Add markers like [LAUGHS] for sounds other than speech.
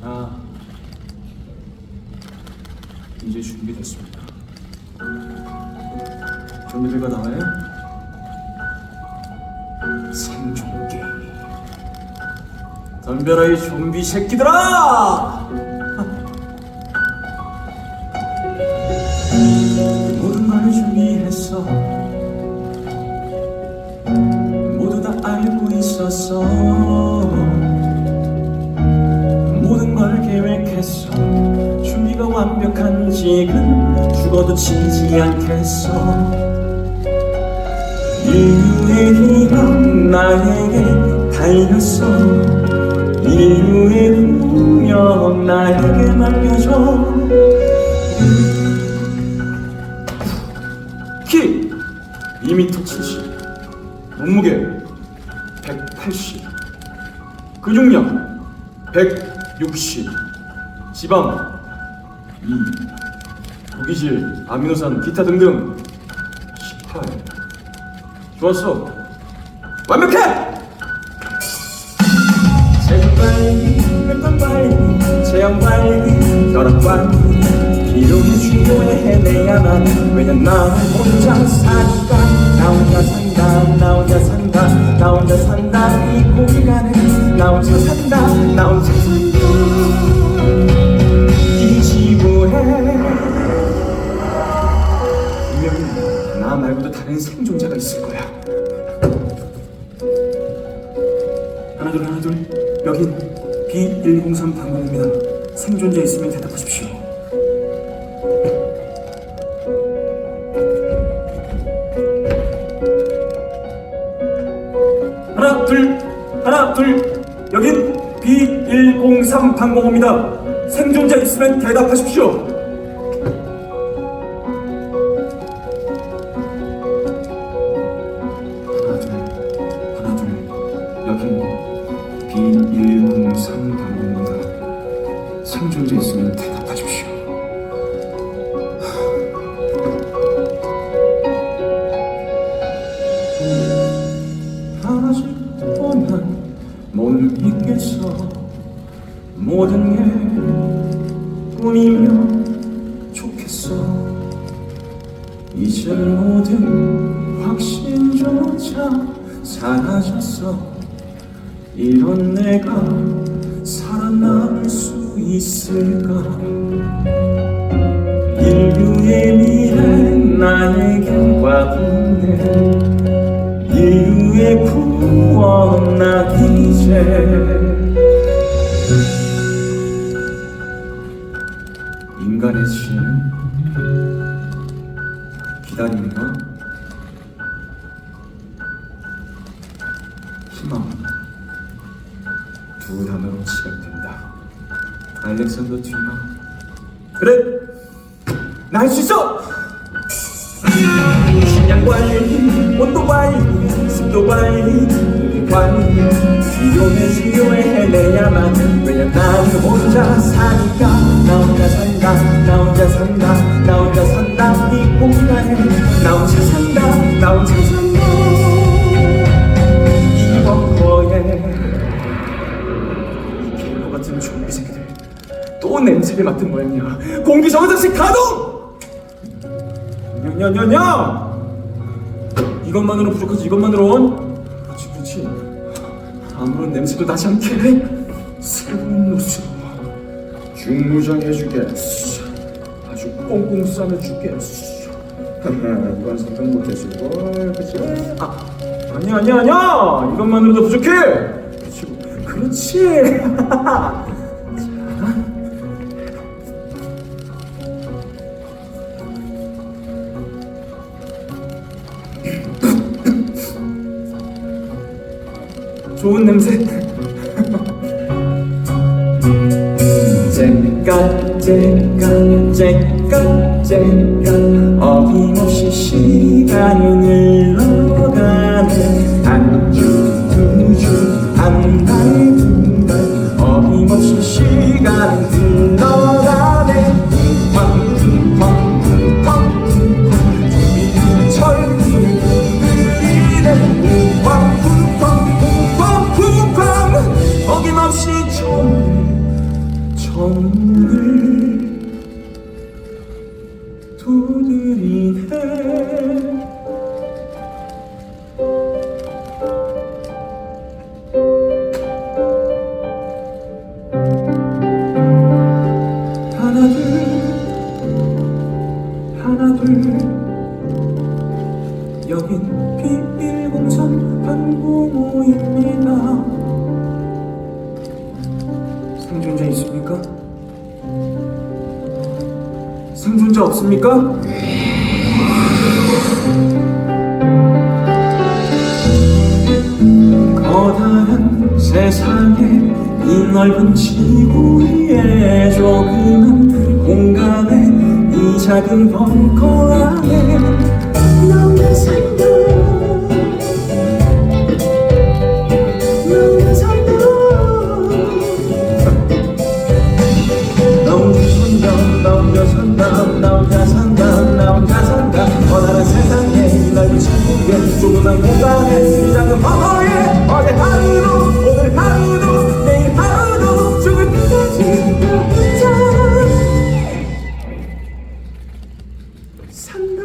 자, 이제 준비됐습니다. 좀비들과 나와요? 생존 게임. 덤벼라 이 좀비 새끼들아! 모든 걸 준비했어. 모두 다 알고 있었어. 계획했어. 준비가 완벽한 지금 죽어도 지지 않겠어. 인류의 희망 나에게 달렸어. 인류의 운명 나에게 맡겨줘. 키! 2m 70 몸무게 180 근육량 160 지방 2 고기질 아미노산 기타 등등. 18 좋았어. 완벽해! 왜냐 나 혼자 사니까. 나 혼자 산다 나 혼자 산다 나 혼자 산다. 이 공간에 나 혼자 산다 여긴 B103 방송입니다. 생존자 있으면 대답하십시오. 하나 둘 하나 둘. 여긴 B103 방공호입니다. 생존자 있으면 대답하십시오 게 꿈이면 좋겠어. 이제 모든 확신조차 사라졌어. 이런 내가 살아남을 수 있을까? 인류의 미래 나에겐 과분해 인류의 구원 나 이제 인간의 지혜는 기다림과 희망 두 단어로 시작된다. 알렉산더 듀마. 그래! 나 할 수 있어! 식량 관리, 온도 관리, 습도 관리, 공기 관리 필요해 중요해 해내야만. 왜냐 난 혼자 사니까. 나 혼자 산다 나 혼자 산다 나 혼자 산다 이 공간에. 나 혼자 산다 나 혼자 산다. 이번 거에. 이 킬러 같은 좀비 새끼들 또 냄새를 맡은 모양이야 공기 정화장실 가동! 냐냐냐냐 이것만으로 부족하지 이것만으로는 그렇지 그렇지. 아무런 냄새도 나지 않게. 새로운 옷으로 중무장 해주겠어 아주 꽁꽁 싸매주겠어. 이건 [LAUGHS] 생각 못했을 걸 그치. 아 아니야 아니야 아니야! 이것만으로도 부족해! 그렇지 [LAUGHS] 그렇지. [LAUGHS] 좋은 냄새. 쨍까 쨍까 쨍 까 쨍까 어김없이 시간이 두드리네 하나 둘 하나 둘 여긴 B103 항공호입니다 생존자 있습니까? 문제 없습니까? 커다란 세상에 이 넓은 지구 위에 조그만 공간에 이 작은 벙커 안에 나 혼자 조그만 공간에 이 작은 벙커에 어제 하루도 오늘 하루도 내일 하루도 죽을 때까지 나 혼자 산다